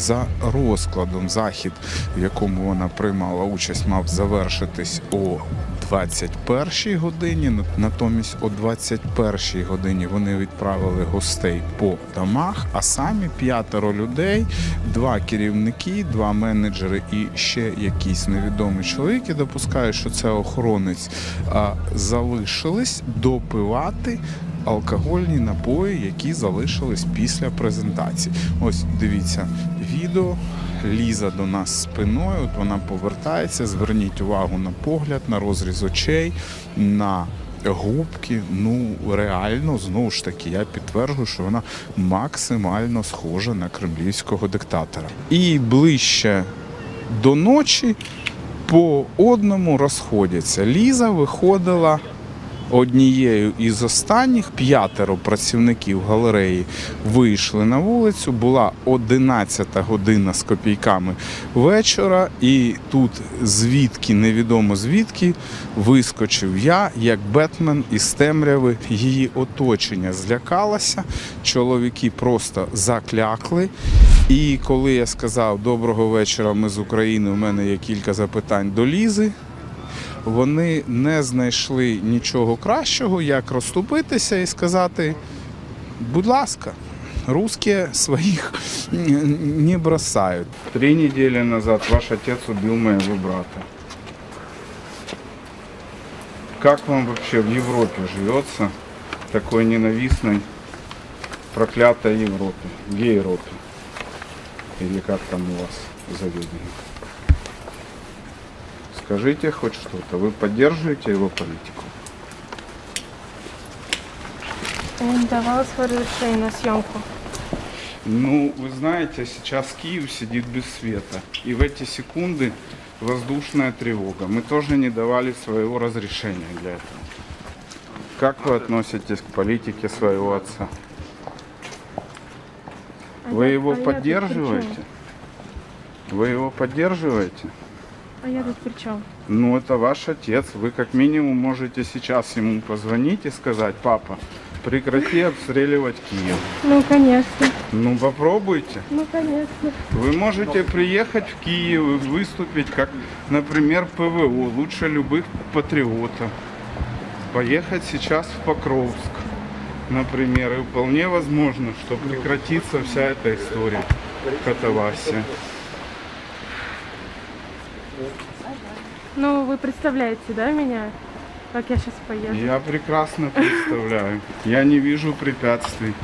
За розкладом захід, в якому вона приймала участь, мав завершитись о 21 годині. Натомість о 21 годині вони відправили гостей по домах, а самі п'ятеро людей, два керівники, два менеджери і ще якийсь невідомий чоловік. Я допускаю, що це охоронець, залишились допивати алкогольні напої, які залишились після презентації. Ось дивіться відео. Ліза до нас спиною, от вона повертається. Зверніть увагу на погляд, на розріз очей, на губки. Ну реально, знову ж таки, я підтверджую, що вона максимально схожа на кремлівського диктатора. І ближче до ночі по одному розходяться. Ліза виходила однією із останніх п'ятеро працівників галереї вийшли на вулицю. Була 11 година з копійками вечора, і тут звідки невідомо звідки вискочив я, як Бетмен із темряви. Її оточення злякалося. Чоловіки просто заклякли. І коли я сказав доброго вечора, ми з України, у мене є кілька запитань до Лізи вони не знайшли нічого кращого, як розступитися і сказати, будь ласка, русські своїх не бросають. Три недели назад ваш отец убил моего брата. Как вам вообще в Европе живется, такой ненавистной, проклятой Европе, гей-Европе? Или как там у вас заведено? Скажите хоть что-то. Вы поддерживаете его политику? Он давал свое разрешение на съемку. Ну, вы знаете, сейчас Киев сидит без света. И в эти секунды воздушная тревога. Мы тоже не давали своего разрешения для этого. Как вы относитесь к политике своего отца? Вы его а поддерживаете? Вы его поддерживаете? А я тут при чем? Ну, это ваш отец. Вы как минимум можете сейчас ему позвонить и сказать, папа, прекрати обстреливать Киев. Ну, конечно. Ну, попробуйте. Ну, конечно. Вы можете приехать в Киев и выступить как, например, ПВО, лучше любых патриотов. Поехать сейчас в Покровск, например, и вполне возможно, что прекратится вся эта история катавасия. Ну, вы представляете, да, меня? Как я сейчас поеду? Я прекрасно представляю. Я не вижу препятствий.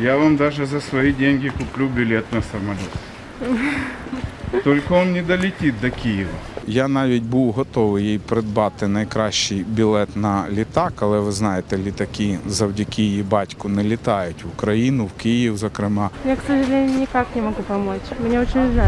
Я вам даже за свои деньги куплю билет на самолет. Только он не долетить до Києва. Я навіть був готовий їй придбати найкращий білет на літак, але ви знаєте, літаки завдяки її батьку не літають в Україну, в Київ, зокрема. Я, к сожалению, никак не могу помочь. Мне очень жаль.